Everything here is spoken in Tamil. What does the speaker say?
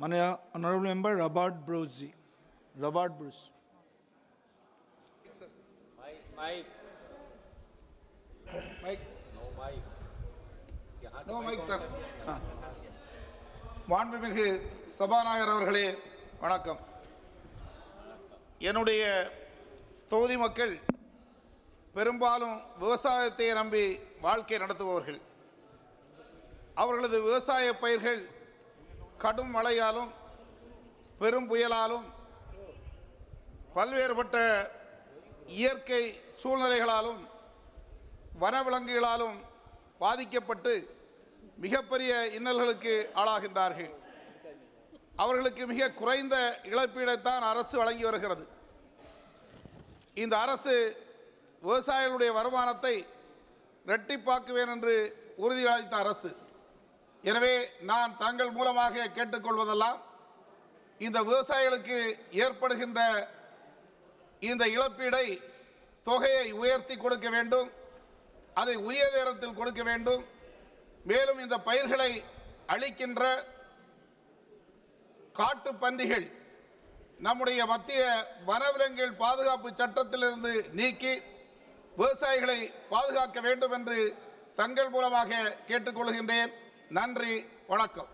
Honorable Member Robert Bruce. Robert Bruce. Mike, Mike. Mike. No, Mike. No mic sir மாண்புமிகு சபாநாயகர் அவர்களே வணக்கம் என்னுடைய தொகுதி மக்கள் பெரும்பாலும் விவசாயத்தை நம்பி வாழ்க்கை நடத்துபவர்கள் அவர்களது விவசாய பயிர்கள் கடும் மழையாலும் பெரும் புயலாலும் பல்வேறுபட்ட இயற்கை சூழ்நிலைகளாலும் வனவிலங்குகளாலும் பாதிக்கப்பட்டு மிகப்பெரிய இன்னல்களுக்கு ஆளாகின்றார்கள். அவர்களுக்கு மிக குறைந்த இழப்பீடைத்தான் அரசு வழங்கி வருகிறது. இந்த அரசு விவசாயிகளுடைய வருமானத்தை இரட்டிப்பாக்குவேன் என்று உறுதியளித்த அரசு. எனவே நான் தங்கள் மூலமாக கேட்டுக்கொள்வதெல்லாம் இந்த விவசாயிகளுக்கு ஏற்படுகின்ற இந்த இழப்பீடை தொகையை உயர்த்தி கொடுக்க வேண்டும் அதை உரிய நேரத்தில் கொடுக்க வேண்டும். மேலும் இந்த பயிர்களை அழிக்கின்ற காட்டு பன்றிகள் நம்முடைய மத்திய வனவிலங்குகள் பாதுகாப்பு சட்டத்திலிருந்து நீக்கி விவசாயிகளை பாதுகாக்க வேண்டும் என்று தங்கள் மூலமாக கேட்டுக்கொள்கின்றேன். நன்றி வணக்கம்.